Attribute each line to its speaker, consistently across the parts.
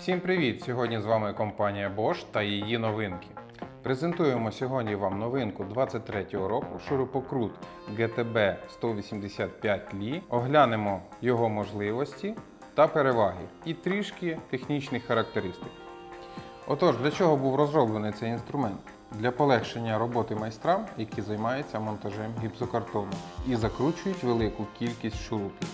Speaker 1: Всім привіт! Сьогодні з вами компанія Bosch та її новинки. Презентуємо сьогодні вам новинку 23-го року шурупокрут GTB 185 Li. Оглянемо його можливості та переваги і трішки технічних характеристик. Отож, для чого був розроблений цей інструмент? Для полегшення роботи майстрам, які займаються монтажем гіпсокартону і закручують велику кількість шурупів.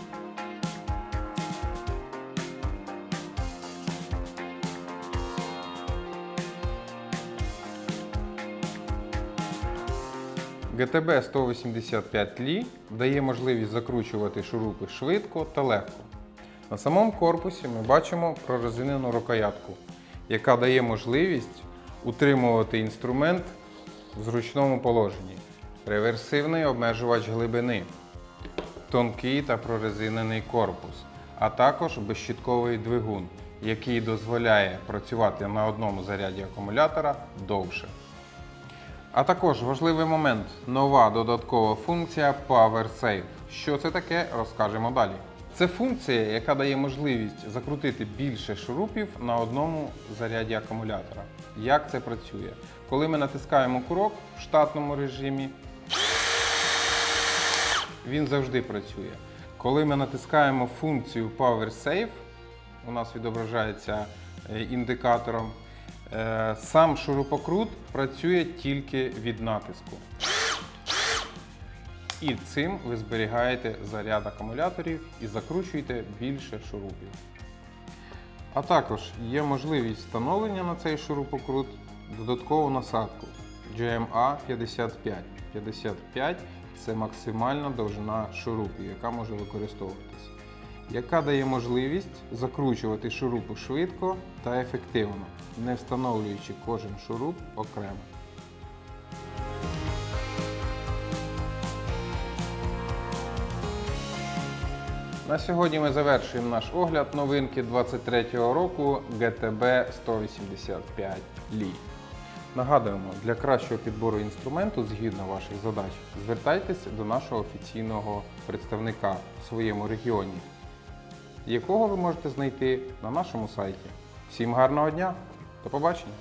Speaker 1: GTB 185 Li дає можливість закручувати шурупи швидко та легко. На самому корпусі ми бачимо прорезинену рукоятку, яка дає можливість утримувати інструмент в зручному положенні. Реверсивний обмежувач глибини, тонкий та прорезинений корпус, а також безщітковий двигун, який дозволяє працювати на одному заряді акумулятора довше. А також важливий момент нова додаткова функція Power Save. Що це таке, розкажемо далі. Це функція, яка дає можливість закрутити більше шурупів на одному заряді акумулятора. Як це працює? Коли ми натискаємо курок в штатному режимі, він завжди працює. Коли ми натискаємо функцію Power Save, у нас відображається е, індикатором, сам шурупокрут працює тільки від натиску. І цим ви зберігаєте заряд акумуляторів і закручуєте більше шурупів. А також є можливість встановлення на цей шурупокрут додаткову насадку GMA 55. 55 це максимальна довжина шурупів, яка може використовуватися, яка дає можливість закручувати шурупи швидко та ефективно, не встановлюючи кожен шуруп окремо. На сьогодні ми завершуємо наш огляд новинки 23-го року GTB 185 Li. Нагадуємо, для кращого підбору інструменту згідно ваших задач, звертайтесь до нашого офіційного представника в своєму регіоні, якого ви можете знайти на нашому сайті. Всім гарного дня! До побачення!